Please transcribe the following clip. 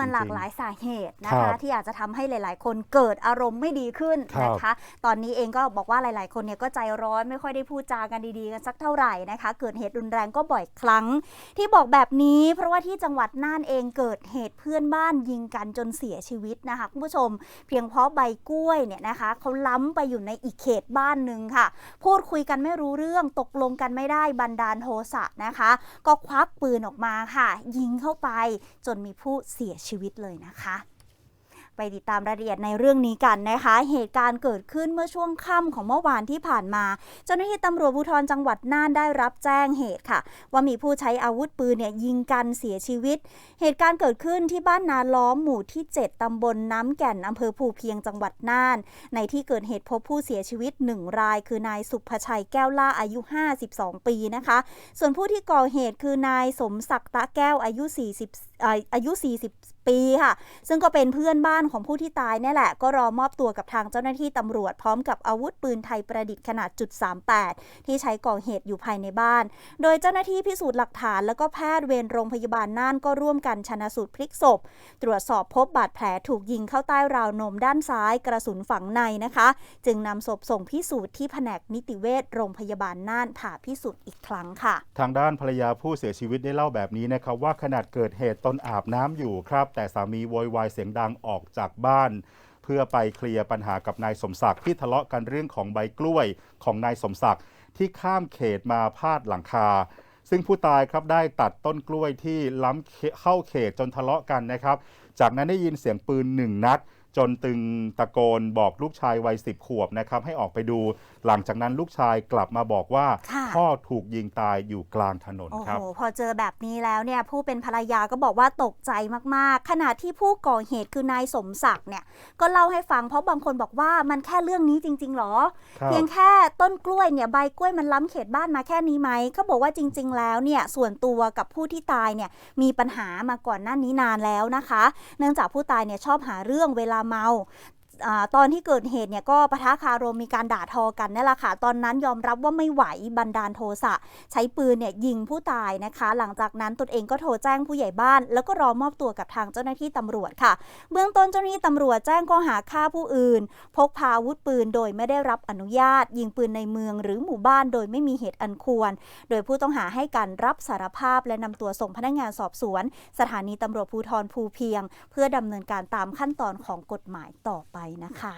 มันหลากจริงๆหลายสาเหตุนะครัคะบที่อาจจะทำให้หลาย ๆ คนเกิดอารมณ์ไม่ดีขึ้นครับนะคะ ตอนนี้เองก็บอกว่าหลาย ๆ คนเนี่ยก็ใจร้อนไม่ค่อยได้พูดจากันดีๆกันสักเท่าไหร่นะคะ เกิดเหตุรุนแรงก็บ่อยครั้ง ที่บอกแบบนี้ เพราะว่าที่จังหวัดน่านเองเกิดเหตุเพื่อนบ้านยิงกันจนเสียชีวิตนะคะคุณผู้ชม เพียงเพราะใบกล้วยเนี่ยนะคะเขาล้ำไปอยู่ในอีกเขตบ้านหนึ่งค่ะ พูดคุยกันไม่รู้เรื่องตกลงกันไม่ได้บันดาลโทสะนะคะ ก็ควักปืนออกมาค่ะ ยิงเข้าไปจนมีผู้เสียชีวิตเลยนะคะ ไปติดตามรายละเอียดในเรื่องนี้กันนะคะ เหตุการณ์เกิดขึ้นเมื่อช่วงค่ำของเมื่อวานที่ผ่านมา เจ้าหน้าที่ตำรวจภูธรจังหวัดน่านได้รับแจ้งเหตุค่ะ ว่ามีผู้ใช้อาวุธปืนเนี่ยยิงกันเสียชีวิต เหตุการณ์เกิดขึ้นที่บ้านนาล้อมหมู่ที่ 7 ตำบลน้ำแก่นอำเภอภูเพียงจังหวัดน่าน ในที่เกิดเหตุพบผู้เสียชีวิต 1 ราย คือนายสุภชัยแก้วล่าอายุ 52 ปีนะคะ ส่วนผู้ที่ก่อเหตุคือนายสมศักดิ์ตะแก้วอายุ 40อายุ 40 ปีค่ะ ซึ่งก็เป็นเพื่อนบ้านของผู้ที่ตายเนี่ยแหละ ก็รอมอบตัวกับทางเจ้าหน้าที่ตำรวจพร้อมกับอาวุธปืนไทยประดิษฐ์ขนาดจุด38 ที่ใช้ก่อเหตุอยู่ภายในบ้าน โดยเจ้าหน้าที่พิสูจน์หลักฐาน แล้วก็แพทย์เวรโรงพยาบาลน่านก็ร่วมกันชนะสูตรพลิกศพ ตรวจสอบพบบาดแผลถูกยิงเข้าใต้ราวนมด้านซ้ายกระสุนฝังในนะคะ จึงนำศพส่งพิสูจน์ที่แผนกนิติเวชโรงพยาบาลน่านผ่าพิสูจน์อีกครั้งค่ะ ทางด้านภรรยาผู้เสียชีวิตได้เล่าแบบนี้นะครับว่าขนาดเกิดเหตุตนอาบน้ำอยู่ครับ แต่สามีโวยวายเสียงดังออกจากบ้าน เพื่อไปเคลียร์ปัญหากับนายสมศักดิ์ที่ทะเลาะกันเรื่องของใบกล้วยของนายสมศักดิ์ที่ข้ามเขตมาพาดหลังคา ซึ่งผู้ตายครับได้ตัดต้นกล้วยที่ล้ำเขเข้าเขตจนทะเลาะกันนะครับ จากนั้นได้ยินเสียงปืนหนึ่งนัด จนตึงตะโกนบอกลูกชายวัยสิบขวบนะครับให้ออกไปดู หลังจากนั้นลูกชายกลับมาบอกว่า ค่ะ พ่อถูกยิงตายอยู่กลางถนนโอ้ครัโหบพอเจอแบบนี้แล้วเนี่ยผู้เป็นภรรยาก็บอกว่าตกใจมากๆ ขณะที่ผู้ก่อเหตุคือนายสมศักดิ์เนี่ยก็เล่าให้ฟังเพราะบางคนบอกว่ามันแค่เรื่องนี้จริง ๆหรอ ครับ เพียงแค่ต้นกล้วยเนี่ยใบกล้วยมันล้ำเขตบ้านมาแค่นี้ไหมเขาบอกว่าจริง ๆ แล้วเนี่ยส่วนตัวกับผู้ที่ตายเนี่ยมีปัญหามาก่อนหน้านี้นานแล้วนะคะ เนื่องจากผู้ตายเนี่ยชอบหาเรื่องเวลาเมาอา ตอนที่เกิดเหตุเนี่ยก็ปะทะคารมมีการด่าทอกันนั่นแหละค่ะ ตอนนั้นยอมรับว่าไม่ไหวบันดาลโทสะ ใช้ปืนเนี่ยยิงผู้ตายนะคะ หลังจากนั้นตนเองก็โทรแจ้งผู้ใหญ่บ้าน แล้วก็รอมอบตัวกับทางเจ้าหน้าที่ตำรวจค่ะ เบื้องต้นเจ้าหน้าที่ตำรวจแจ้งข้อหาฆ่าผู้อื่น พกพาอาวุธปืนโดยไม่ได้รับอนุญาต ยิงปืนในเมืองหรือหมู่บ้านโดยไม่มีเหตุอันควร โดยผู้ต้องหาให้การรับสารภาพและนำตัวส่งพนักงานสอบสวน สถานีตำรวจภูธรภูเพียง เพื่อดำเนินการตามขั้นตอนของกฎหมายต่อไปนะคะ